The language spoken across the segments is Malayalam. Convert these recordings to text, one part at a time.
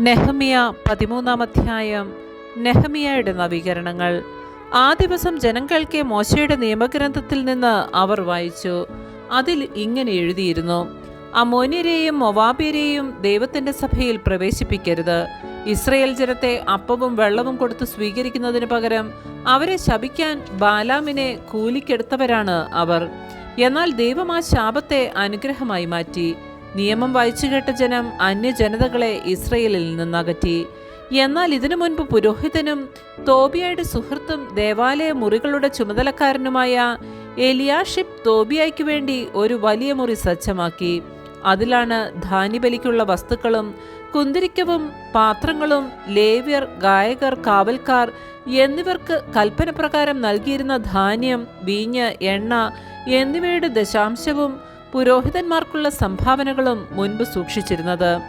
നെഹമിയ പതിമൂന്നാം അധ്യായം. നെഹമിയയുടെ നവീകരണങ്ങൾ. ആ ദിവസം ജനം കേൾക്കെ മോശയുടെ നിയമഗ്രന്ഥത്തിൽ നിന്ന് അവർ വായിച്ചു. അതിൽ ഇങ്ങനെ എഴുതിയിരുന്നു. അമോന്യരെയും മൊവാബിയരെയും ദൈവത്തിന്റെ സഭയിൽ പ്രവേശിപ്പിക്കരുത്. ഇസ്രയേൽ ജനത്തെ അപ്പവും വെള്ളവും കൊടുത്ത് സ്വീകരിക്കുന്നതിന് പകരം അവരെ ശപിക്കാൻ ബാലാമിനെ കൂലിക്കെടുത്തവരാണ് അവർ. എന്നാൽ ദൈവം ആ ശാപത്തെ അനുഗ്രഹമായി മാറ്റി. നിയമം വായിച്ചു കേട്ട ജനം അന്യജനതകളെ ഇസ്രയേലിൽ നിന്നകറ്റി. എന്നാൽ ഇതിനു മുൻപ് പുരോഹിതനും തോബിയയുടെ സുഹൃത്തും ദേവാലയ മുറികളുടെ ചുമതലക്കാരനുമായ എലിയാഷിബ് തോബിയായ്ക്ക് വേണ്ടി ഒരു വലിയ മുറി സജ്ജമാക്കി. അതിലാണ് ധാന്യബലിക്കുള്ള വസ്തുക്കളും കുന്തിരിക്കവും പാത്രങ്ങളും ലേവ്യർ ഗായകർ കാവൽക്കാർ എന്നിവർക്ക് കൽപ്പന പ്രകാരം നൽകിയിരുന്ന ധാന്യം വീഞ്ഞ് എണ്ണ എന്നിവയുടെ ദശാംശവും പുരോഹിതന്മാർക്കുള്ള സംഭാവനകളും മുൻപ് സൂക്ഷിച്ചിരുന്നത്.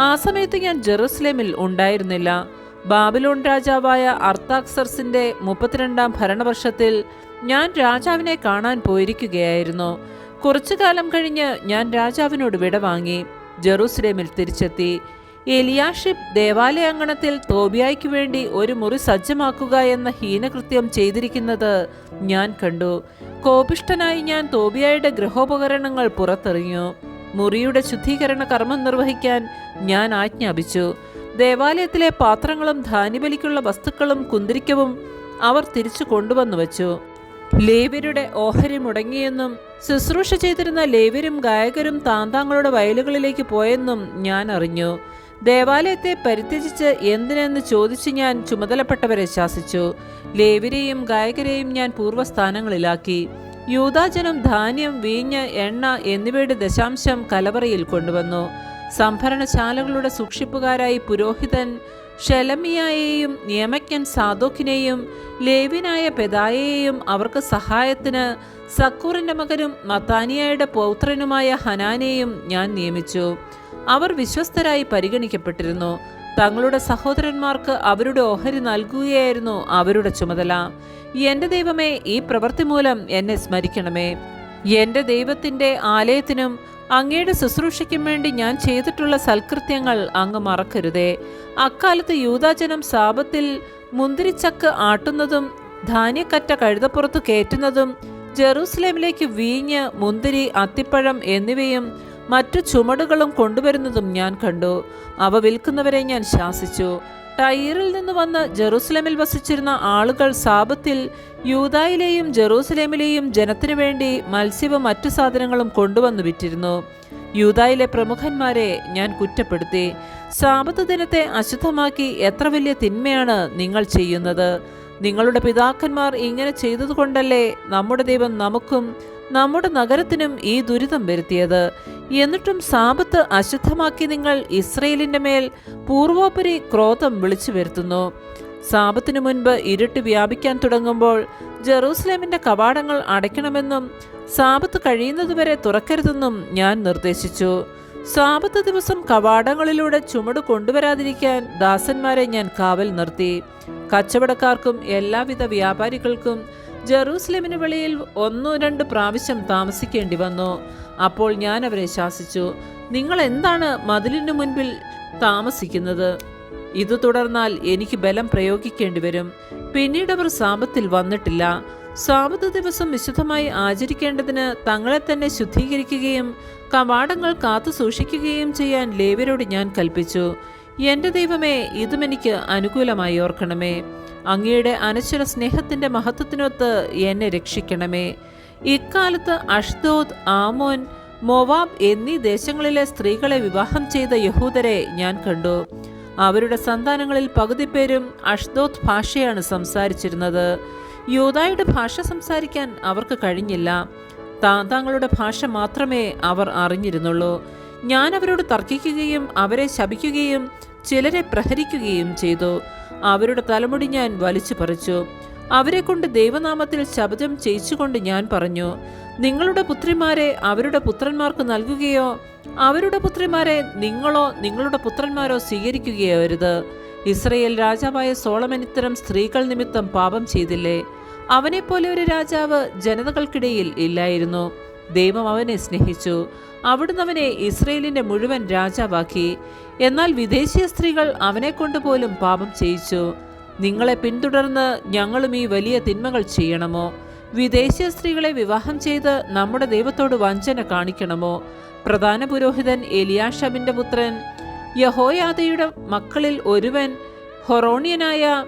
ആ സമയത്ത് ഞാൻ ജെറുസലേമിൽ ഉണ്ടായിരുന്നില്ല. ബാബിലോൺ രാജാവായ അർത്താക്സർസിന്റെ മുപ്പത്തിരണ്ടാം ഭരണവർഷത്തിൽ ഞാൻ രാജാവിനെ കാണാൻ പോയിരിക്കുകയായിരുന്നു. കുറച്ചു കാലം കഴിഞ്ഞ് ഞാൻ രാജാവിനോട് വിട വാങ്ങി ജെറൂസലേമിൽ തിരിച്ചെത്തി. എലിയാഷിബ് ദേവാലയാങ്കണത്തിൽ തോബിയായ്ക്ക് വേണ്ടി ഒരു മുറി സജ്ജമാക്കുക എന്ന ഹീനകൃത്യം ചെയ്തിരിക്കുന്നത് ഞാൻ കണ്ടു. കോപിഷ്ടനായി ഞാൻ തോബിയായുടെ ഗൃഹോപകരണങ്ങൾ പുറത്തെറിഞ്ഞു. മുറിയുടെ ശുദ്ധീകരണ കർമ്മം നിർവഹിക്കാൻ ഞാൻ ആജ്ഞാപിച്ചു. ദേവാലയത്തിലെ പാത്രങ്ങളും ധാന്യബലിക്കുള്ള വസ്തുക്കളും കുന്തിരിക്കവും അവർ തിരിച്ചു കൊണ്ടുവന്നു വച്ചു. ലേവ്യരുടെ ഓഹരി മുടങ്ങിയെന്നും ശുശ്രൂഷ ചെയ്തിരുന്ന ലേവ്യരും ഗായകരും താന്താങ്ങളുടെ വയലുകളിലേക്ക് പോയെന്നും ഞാൻ അറിഞ്ഞു. ദേവാലയത്തെ പരിത്യജിച്ച് എന്തിനെന്ന് ചോദിച്ച് ഞാൻ ചുമതലപ്പെട്ടവരെ ശാസിച്ചു. ലേവിരെയും ഗായകരെയും ഞാൻ പൂർവസ്ഥാനങ്ങളിലാക്കി. യൂതാജനം ധാന്യം വീഞ്ഞ് എണ്ണ എന്നിവയുടെ ദശാംശം കലവറയിൽ കൊണ്ടുവന്നു. സംഭരണശാലകളുടെ സൂക്ഷിപ്പുകാരായി പുരോഹിതൻ ഷെലമിയായെയും നിയമജ്ഞൻ സാദോക്കിനെയും ലേവിനായ പെദായെയും അവർക്ക് സഹായത്തിന് സക്കൂറിന്റെ മകനും മത്താനിയായുടെ പൗത്രനുമായ ഹനാനെയും ഞാൻ നിയമിച്ചു. അവർ വിശ്വസ്തരായി പരിഗണിക്കപ്പെട്ടിരുന്നു. തങ്ങളുടെ സഹോദരന്മാർക്ക് അവരുടെ ഓഹരി നൽകുകയായിരുന്നു അവരുടെ ചുമതല. എന്റെ ദൈവമേ ഈ പ്രവൃത്തി മൂലം എന്നെ സ്മരിക്കണമേ. എന്റെ ദൈവത്തിന്റെ ആലയത്തിനും അങ്ങയുടെ ശുശ്രൂഷയ്ക്കും വേണ്ടി ഞാൻ ചെയ്തിട്ടുള്ള സൽകൃത്യങ്ങൾ അങ്ങ് മറക്കരുതേ. അക്കാലത്ത് യൂതാജനം സാപത്തിൽ മുന്തിരിച്ചക്ക് ആട്ടുന്നതും ധാന്യക്കറ്റ കഴുതപ്പുറത്ത് കയറ്റുന്നതും ജെറൂസലേമിലേക്ക് വീഞ്ഞ് മുന്തിരി അത്തിപ്പഴം എന്നിവയും മറ്റു ചുമടുകളും കൊണ്ടുവരുന്നതും ഞാൻ കണ്ടു. അവ വിൽക്കുന്നവരെ ഞാൻ ശാസിച്ചു. ടൈറിൽ നിന്ന് വന്ന് ജെറൂസലേമിൽ വസിച്ചിരുന്ന ആളുകൾ സാപത്തിൽ യൂതായിലെയും ജെറൂസലേമിലെയും ജനത്തിനു വേണ്ടി മത്സ്യവും മറ്റു സാധനങ്ങളും കൊണ്ടുവന്നു വിറ്റിരുന്നു. യൂതായിലെ പ്രമുഖന്മാരെ ഞാൻ കുറ്റപ്പെടുത്തി. സാപത്ത് ദിനത്തെ അശുദ്ധമാക്കി എത്ര വലിയ തിന്മയാണ് നിങ്ങൾ ചെയ്യുന്നത്? നിങ്ങളുടെ പിതാക്കന്മാർ ഇങ്ങനെ ചെയ്തതുകൊണ്ടല്ലേ നമ്മുടെ ദൈവം നമുക്കും നമ്മുടെ നഗരത്തിനും ഈ ദുരിതം വരുത്തിയത്? എന്നിട്ടും സാപത്ത് അശുദ്ധമാക്കി നിങ്ങൾ ഇസ്രയേലിന്റെ മേൽ പൂർവോപരി ക്രോധം വിളിച്ചു വരുത്തുന്നു. സാപത്തിനു മുൻപ് ഇരുട്ട് വ്യാപിക്കാൻ തുടങ്ങുമ്പോൾ ജെറൂസലേമിന്റെ കവാടങ്ങൾ അടയ്ക്കണമെന്നും സാപത്ത് കഴിയുന്നതുവരെ തുറക്കരുതെന്നും ഞാൻ നിർദ്ദേശിച്ചു. സാപത്ത് ദിവസം കവാടങ്ങളിലൂടെ ചുമട് കൊണ്ടുവരാതിരിക്കാൻ ദാസന്മാരെ ഞാൻ കാവൽ നിർത്തി. കച്ചവടക്കാർക്കും എല്ലാവിധ വ്യാപാരികൾക്കും ജെറൂസലേമിന് വെളിയിൽ ഒന്നോ രണ്ട് പ്രാവശ്യം താമസിക്കേണ്ടി വന്നു. അപ്പോൾ ഞാൻ അവരെ ശാസിച്ചു. നിങ്ങൾ എന്താണ് മതിലിനു മുൻപിൽ താമസിക്കുന്നത്? ഇത് തുടർന്നാൽ എനിക്ക് ബലം പ്രയോഗിക്കേണ്ടി വരും. പിന്നീട് അവർ സാപത്തിൽ വന്നിട്ടില്ല. സാപത്ത് ദിവസം വിശുദ്ധമായി ആചരിക്കേണ്ടതിന് തങ്ങളെ തന്നെ ശുദ്ധീകരിക്കുകയും കവാടങ്ങൾ കാത്തു സൂക്ഷിക്കുകയും ചെയ്യാൻ ലേവരോട് ഞാൻ കൽപ്പിച്ചു. എന്റെ ദൈവമേ ഇതും എനിക്ക് അനുകൂലമായി ഓർക്കണമേ. അങ്ങയുടെ അനശ്വര സ്നേഹത്തിന്റെ മഹത്വത്തിനൊത്ത് എന്നെ രക്ഷിക്കണമേ. ഇക്കാലത്ത് അഷ്ദോദ് ആമോൻ മൊവാബ് എന്നീ ദേശങ്ങളിലെ സ്ത്രീകളെ വിവാഹം ചെയ്ത യഹൂദരെ ഞാൻ കണ്ടു. അവരുടെ സന്താനങ്ങളിൽ പകുതി പേരും അഷ്ദോദ് ഭാഷയാണ് സംസാരിച്ചിരുന്നത്. യൂതായുടെ ഭാഷ സംസാരിക്കാൻ അവർക്ക് കഴിഞ്ഞില്ല. താന്താങ്ങളുടെ ഭാഷ മാത്രമേ അവർ അറിഞ്ഞിരുന്നുള്ളൂ. ഞാൻ അവരോട് തർക്കിക്കുകയും അവരെ ശപിക്കുകയും ചിലരെ പ്രഹരിക്കുകയും ചെയ്തു. അവരുടെ തലമുടി ഞാൻ വലിച്ചു പറിച്ചു. അവരെ കൊണ്ട് ദൈവനാമത്തിൽ ശബ്ദം ചെയ്യിച്ചുകൊണ്ട് ഞാൻ പറഞ്ഞു നിങ്ങളുടെ പുത്രിമാരെ അവരുടെ പുത്രന്മാർക്ക് നൽകുകയോ അവരുടെ പുത്രിമാരെ നിങ്ങളോ നിങ്ങളുടെ പുത്രന്മാരോ സ്വീകരിക്കുകയോ അരുത് ഇസ്രയേൽ രാജാവായ സോളമൻ ഇത്തരം സ്ത്രീകൾ നിമിത്തം പാപം ചെയ്തില്ലേ? അവനെപ്പോലെ ഒരു രാജാവ് ജനതകൾക്കിടയിൽ ഇല്ലായിരുന്നു. ദൈവം അവനെ സ്നേഹിച്ചു. അവിടുന്ന് അവനെ ഇസ്രയേലിന്റെ മുഴുവൻ രാജാവാക്കി. എന്നാൽ വിദേശീയ സ്ത്രീകൾ അവനെ കൊണ്ടുപോലും പാപം ചെയ്യിച്ചു. നിങ്ങളെ പിന്തുടർന്ന് ഞങ്ങളും ഈ വലിയ തിന്മകൾ ചെയ്യണമോ? വിദേശീയ സ്ത്രീകളെ വിവാഹം ചെയ്ത് നമ്മുടെ ദൈവത്തോട് വഞ്ചന കാണിക്കണമോ? പ്രധാന പുരോഹിതൻ എലിയാഷബിന്റെ പുത്രൻ യഹോയാദയുടെ മക്കളിൽ ഒരുവൻ ഹൊറോണിയനായ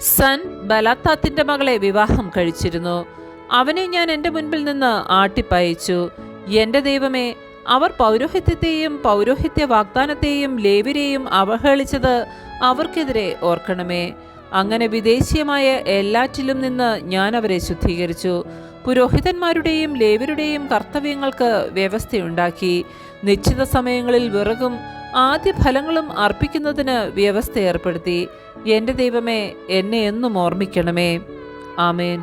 സൻ ബലാത്താത്തിന്റെ മകളെ വിവാഹം കഴിച്ചിരുന്നു. അവനെ ഞാൻ എന്റെ മുൻപിൽ നിന്ന് ആട്ടിപ്പയച്ചു. എന്റെ ദൈവമേ അവർ പൗരോഹിത്യത്തെയും പൗരോഹിത്യ വാഗ്ദാനത്തെയും ലേവിരെയും അവഹേളിച്ചത് അവർക്കെതിരെ ഓർക്കണമേ. അങ്ങനെ വിദേശീയമായ എല്ലാറ്റിലും നിന്ന് ഞാൻ അവരെ ശുദ്ധീകരിച്ചു. പുരോഹിതന്മാരുടെയും ലേവരുടെയും കർത്തവ്യങ്ങൾക്ക് വ്യവസ്ഥയുണ്ടാക്കി. നിശ്ചിത സമയങ്ങളിൽ വിറകും ആദ്യ ഫലങ്ങളും അർപ്പിക്കുന്നതിന് വ്യവസ്ഥ ഏർപ്പെടുത്തി. എന്റെ ദൈവമേ എന്നെ എന്നും ഓർമ്മിക്കണമേ. ആമേൻ.